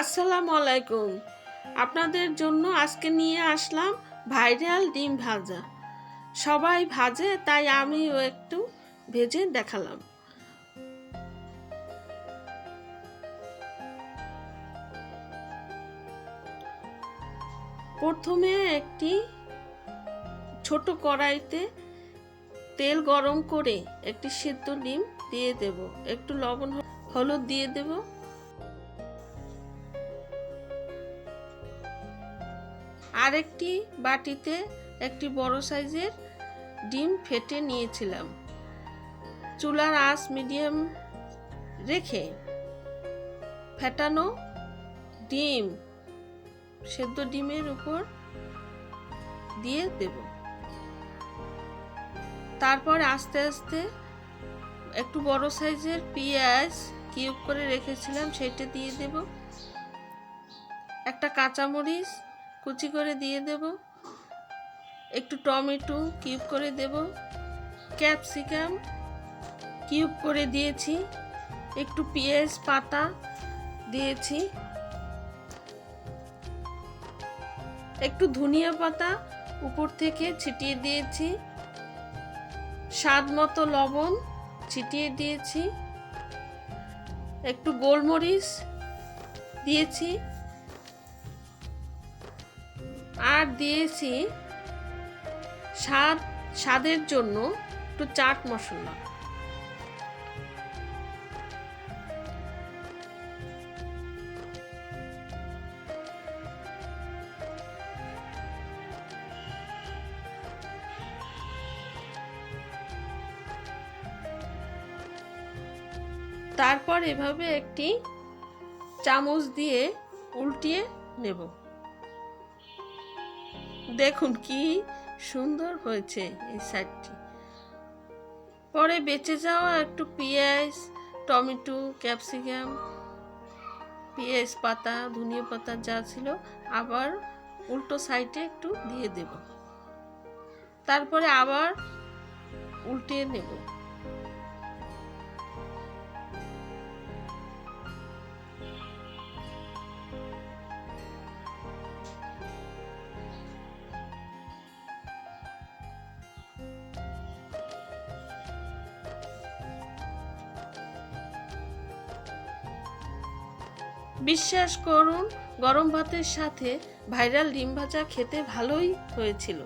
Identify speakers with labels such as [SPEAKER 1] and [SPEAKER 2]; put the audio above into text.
[SPEAKER 1] আসসালামু আলাইকুম। আপনাদের জন্য আজকে নিয়ে আসলাম ভাইরাল ডিম ভাজা। সবাই ভাজে, তাই আমিও একটু ভেজে দেখালাম। প্রথমে একটি ছোট কড়াইতে তেল গরম করে একটি সিদ্ধ ডিম দিয়ে দেব। একটু লবণ, হলুদ দিয়ে দেব। আরেকটি বাটিতে একটি বড় সাইজের ডিম ফেটে নিয়েছিলাম। চুলার আঁচ মিডিয়াম রেখে ফেটানো ডিম, সেদ্ধ ডিমের উপর দিয়ে দেব। তারপর আস্তে আস্তে একটু বড় সাইজের পেঁয়াজ কিউব করে রেখেছিলাম, সেটা দিয়ে দেব। একটা কাঁচামরিচ কুচি করে দিয়ে দেব। একটু টমেটো কিউব করে দেব। ক্যাপসিকাম কিউব করে দিয়েছি। একটু পেঁয়াজ পাতা দিয়েছি। একটু ধনিয়া পাতা উপর থেকে ছিটিয়ে দিয়েছি। স্বাদ মতো লবণ ছিটিয়ে দিয়েছি। একটু গোলমরিচ দিয়েছি। আর দিয়েছি স্বাদ, স্বাদের জন্য একটু চাট মশলা। তারপর এভাবে একটি চামচ দিয়ে উল্টিয়ে নেব। দেখুন কি সুন্দর হয়েছে এই সাইডটি পরে বেঁচে যাওয়া একটু পেঁয়াজ, টমেটো, ক্যাপসিকাম, পেঁয়াজ পাতা, ধনিয়া পাতা যা ছিল আবার উল্টো সাইডে একটু দিয়ে দেব। তারপরে আবার উল্টিয়ে নেব। বিশ্বাস করুন গরম ভাতের সাথে ভাইরাল ডিম ভাজা খেতে ভালোই হয়েছিল।